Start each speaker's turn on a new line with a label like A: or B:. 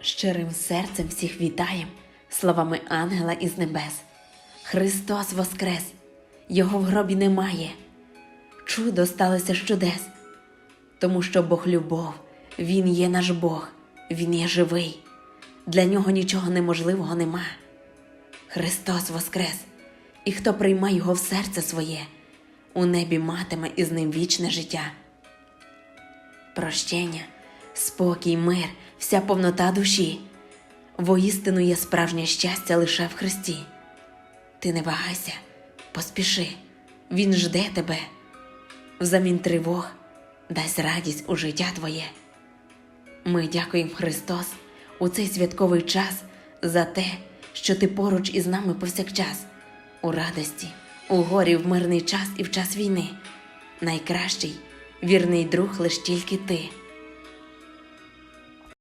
A: Щирим серцем всіх вітаєм, словами ангела із небес. Христос воскрес, Його в гробі немає. Чудо сталося чудес, тому що Бог любов, Він є наш Бог, Він є живий. Для нього нічого неможливого нема. Христос воскрес, і хто прийме Його в серце своє, у небі матиме із ним вічне життя прощення, спокій, мир, вся повнота душі. Воістину є справжнє щастя лише в Христі. Ти не вагайся, поспіши, Він жде тебе. Взамін тривог дасть радість у життя твоє. Ми дякуємо Христос у цей святковий час за те, що ти поруч із нами повсякчас, у радості, у горі в мирний час і в час війни. Найкращий, вірний друг лиш тільки ти.